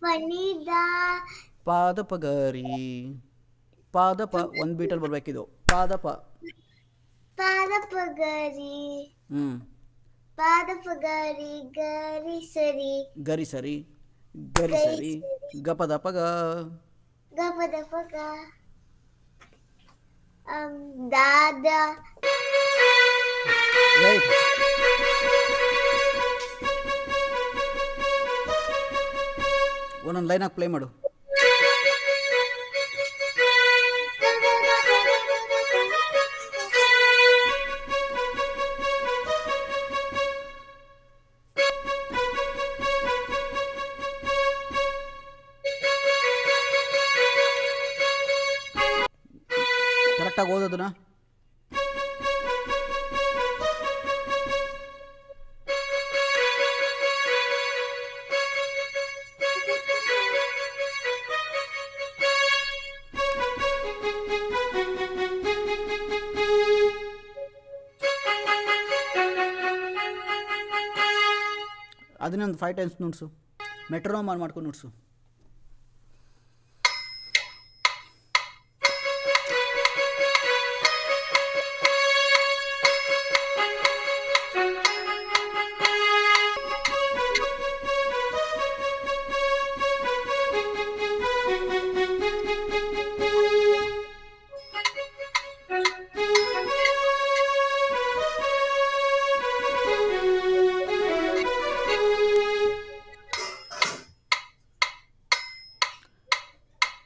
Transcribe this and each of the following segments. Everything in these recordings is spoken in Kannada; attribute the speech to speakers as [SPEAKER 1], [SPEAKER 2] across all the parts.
[SPEAKER 1] ಪನಿದ
[SPEAKER 2] ಪಾದಪ ಗರಿ ಪಾದಪ ಒಂದ್ ಬೀಟಲ್ ಬರ್ಬೇಕಿದು. ಪಾದಪ.
[SPEAKER 1] ಪಾದಪ ಗರಿ
[SPEAKER 2] ಹ್ಮ್.
[SPEAKER 1] ಪಾದಪ ಗರಿ ಗರಿ ಸರಿ.
[SPEAKER 2] ಗರಿ ಸರಿ. ಗರಿ ಸರಿ. ಗಪದ ಪಗ
[SPEAKER 1] ಗಪದ ಪಗ ದಾದ.
[SPEAKER 2] ರೈಟ್ ಒಂದೊಂದು ಲೈನಾಗಿ ಪ್ಲೇ ಮಾಡು. ಕರೆಕ್ಟಾಗಿ ಓದೋದನ್ನ ಅದನ್ನೇ ಒಂದು ಫೈವ್ ಟೈಮ್ಸ್ ನುಡ್ಸು. ಮೆಟ್ರೋನೋಮ್ ಆನ್ ಮಾಡ್ಕೊಂಡು ನುಡ್ಸು.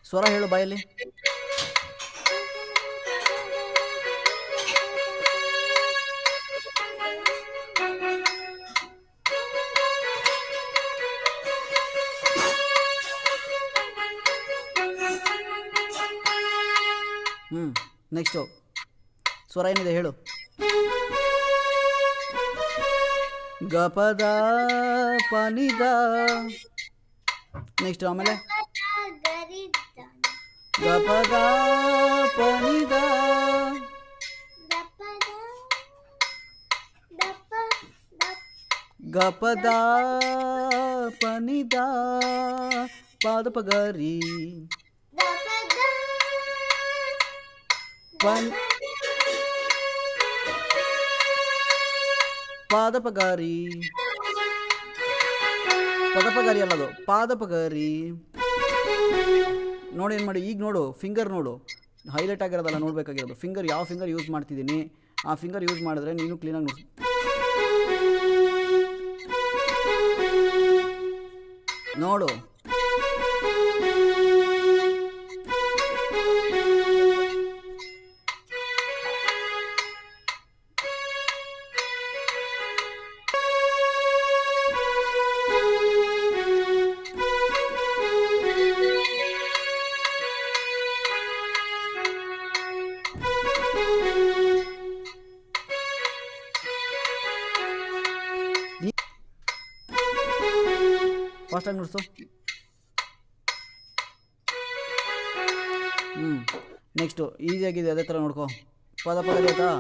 [SPEAKER 2] ಸ್ವರ ಹೇಳು ಬಾಯಲ್ಲಿ. ಹ್ಞೂ ನೆಕ್ಸ್ಟು ಸ್ವರ ಏನಿದೆ ಹೇಳು. ಗಪದ ಪನಿದ. ನೆಕ್ಸ್ಟ್ ಆಮೇಲೆ. ಗಪದ ಪನಿದ
[SPEAKER 1] ದಪದ ದಪ ದಪ
[SPEAKER 2] ಗಪದ ಪನಿದ ಪಾದ ಪಗರಿ
[SPEAKER 1] ದಪದ
[SPEAKER 2] ಪನ್ ಪಾದ ಪಗಾರಿ ಪದ ಪಗಾರಿ ಅಲ್ಲದು ಪಾದ ಪಗಾರಿ ನೋಡಿ ಏನು ಮಾಡಿ, ಈಗ ನೋಡು ಫಿಂಗರ್ ನೋಡು. ಹೈಲೈಟ್ ಆಗಿರೋದಲ್ಲ ನೋಡಬೇಕಾಗಿರೋದು. ಫಿಂಗರ್ ಯಾವ ಫಿಂಗರ್ ಯೂಸ್ ಮಾಡ್ತಿದ್ದೀನಿ? ಆ ಫಿಂಗರ್ ಯೂಸ್ ಮಾಡಿದ್ರೆ ನೀನು ಕ್ಲೀನಾಗಿ ನೋಡಿ ನೋಡು. ಫಾಸ್ಟಾಗಿ ನುಡಿಸು. ಹ್ಞೂ ನೆಕ್ಸ್ಟು ಈಸಿಯಾಗಿದೆ, ಅದೇ ಥರ ನೋಡ್ಕೊ. ಪದ ಪದ ಆಯ್ತಾ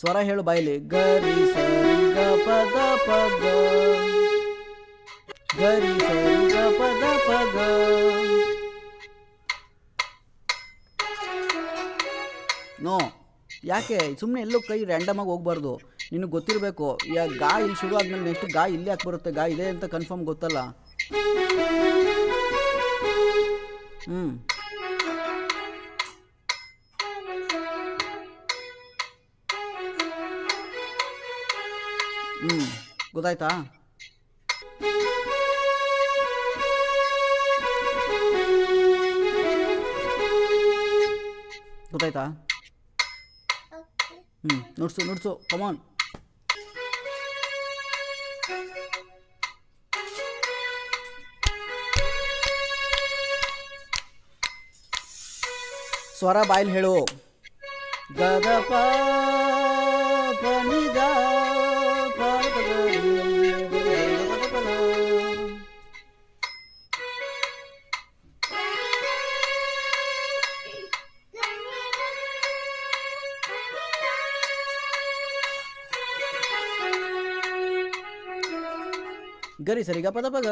[SPEAKER 2] ಸ್ವರ ಹೇಳು ಬಾಯಲ್ಲಿ. ಗರಿ ಸರಿ ಗ ಪದ. ಪಗ ಗರಿ ಸರಿ ಗ ಪದ ನೋ, ಯಾಕೆ? ಸುಮ್ಮನೆ ಎಲ್ಲೂ ಕೈ ರ್ಯಾಂಡಮ್ ಆಗಿ ಹೋಗ್ಬಾರ್ದು. ನಿನಗೆ ಗೊತ್ತಿರಬೇಕು, ಈಗ ಗಾ ಇಲ್ಲಿ ಶುರು ಆದ್ಮೇಲೆ ನೆಕ್ಸ್ಟ್ ಗಾ ಇಲ್ಲಿ ಯಾಕೆ ಬರುತ್ತೆ? ಗಾ ಇದೆ ಅಂತ ಕನ್ಫರ್ಮ್ ಗೊತ್ತಲ್ಲ? ಹ್ಞೂ ಹ್ಞೂ ಗೊತ್ತಾಯ್ತಾ? ಗೊತ್ತಾಯ್ತಾ?
[SPEAKER 1] ಓಕೆ
[SPEAKER 2] ಹ್ಞೂ ನುಡ್ಸು ನುಡ್ಸು ಕಮಾನ್ ಸ್ವರ ಬಾಯಲ್ಲಿ ಹೇಳು. ಗದ
[SPEAKER 1] ಗರಿ ಸರಿ ಗ ಪದ ಪಗ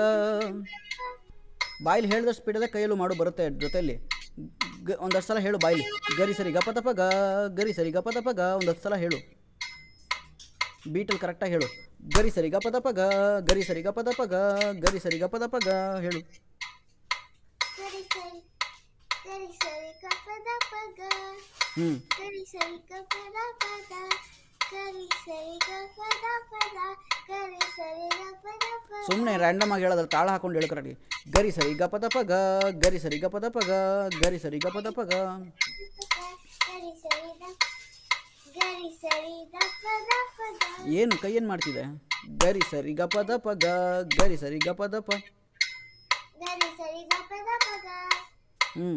[SPEAKER 1] ಬಾಯಿಲಿ ಹೇಳಿದಷ್ಟು ಸ್ಪೀಡಲ್ಲೇ ಕೈಯಲ್ಲೂ ಮಾಡು ಬರುತ್ತೆ ಜೊತೆಯಲ್ಲಿ ಗ ಒಂದಷ್ಟು ಸಲ ಹೇಳು ಬಾಯಿಲಿ ಗರಿ ಸರಿ ಪದ ಪಗ ಗರಿ ಸರಿ ಪದ ಪಗ ಒಂದಷ್ಟು ಸಲ ಹೇಳು ಬೀಟಲ್ಲಿ ಕರೆಕ್ಟಾಗಿ ಹೇಳು ಗರಿ ಸರಿ ಪದ ಪಗ ಗರಿ ಸರಿ ಗ ಪದ ಪಗ ಗರಿ ಸರಿ ಗ ಪದ ಪಗ ಹೇಳು ಹ್ಞೂ ಸುಮ್ಮನೆ ರ್ಯಾಂಡಮ್ ಆಗಿ ಹೇಳೋದ್ರಲ್ಲಿ ತಾಳ ಹಾಕೊಂಡು ಹೇಳು ಕರೆಕ್ಟಾಗಿ ಗರಿ ಸರಿ ಗ ಪದ ಗರಿ ಸರಿ ಗ ಪದ ಗರಿ ಸರಿ ಗ. ಪದ ಏನು, ಕೈ ಏನು ಮಾಡ್ತಿದೆ? ಗರಿ ಸರಿ ಗ ಪದ ಪಗ ಗರಿ ಸರಿ ಗ ಪದ ಪ
[SPEAKER 2] ಪದ
[SPEAKER 1] ಹ್ಞೂ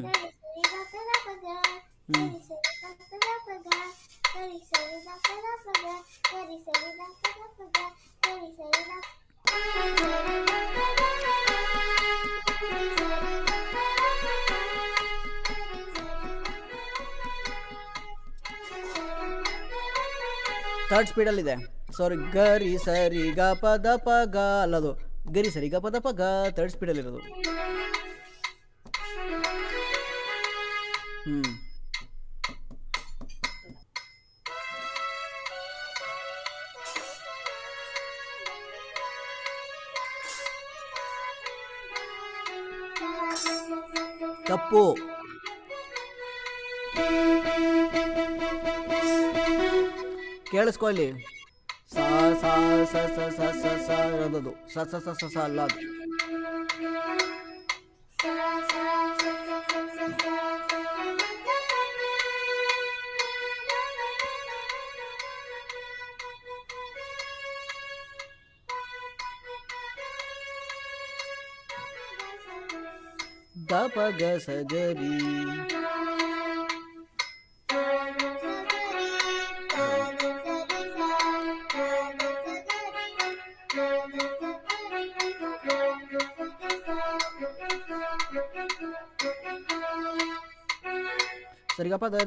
[SPEAKER 2] ಗರಿ ಸ್ಪೀಡಲ್ಲಿದೆ ಸಾರಿ ಗರಿ ಸರಿ, ಗ ಸರಿ ದ, ಪ, ಗ ಗರಿ ಸರಿ ದ. ಪದ ಪದ ಗರಿ ಸರಿ
[SPEAKER 1] ಥರ್ಡ್ ಗ, ಪ, ದ, ಪ, ಗ ಥರ್ಡ್ ಥರ್ಡ್ ಸ್ಪೀಡಲ್ಲಿರೋದು ಹ್ಞೂ ತಪ್ಪು ಕೇಳಿಸ್ಕೊ ಇಲ್ಲಿ ಸ ಸ ಸ ಸ ಸ ಸ ಸ ಸ ಸ ಸ ಅಲ್ಲ ಅದು ಪ ಗ ಸ ಗ ರಿ ಸರಿ ಗ ಪ ದ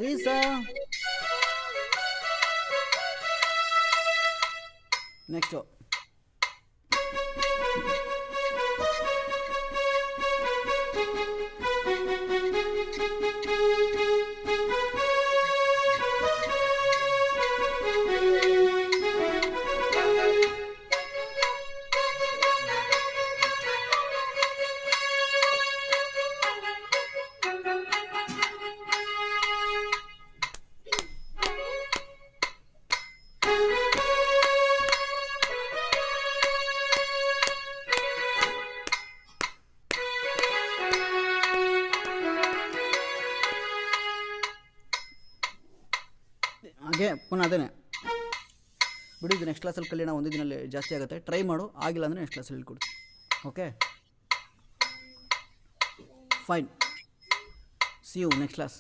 [SPEAKER 1] ರಿ ಅದೇ ಬಿಡು, ಇದು ನೆಕ್ಸ್ಟ್ ಕ್ಲಾಸಲ್ಲಿ ಕಲಿಯೋಣ, ಒಂದು ದಿನಲ್ಲಿ ಜಾಸ್ತಿ ಆಗುತ್ತೆ. ಟ್ರೈ ಮಾಡು, ಆಗಿಲ್ಲ ಅಂದರೆ ನೆಕ್ಸ್ಟ್ ಕ್ಲಾಸಲ್ಲಿ ಹೇಳ್ಕೊಡು okay fine see you next class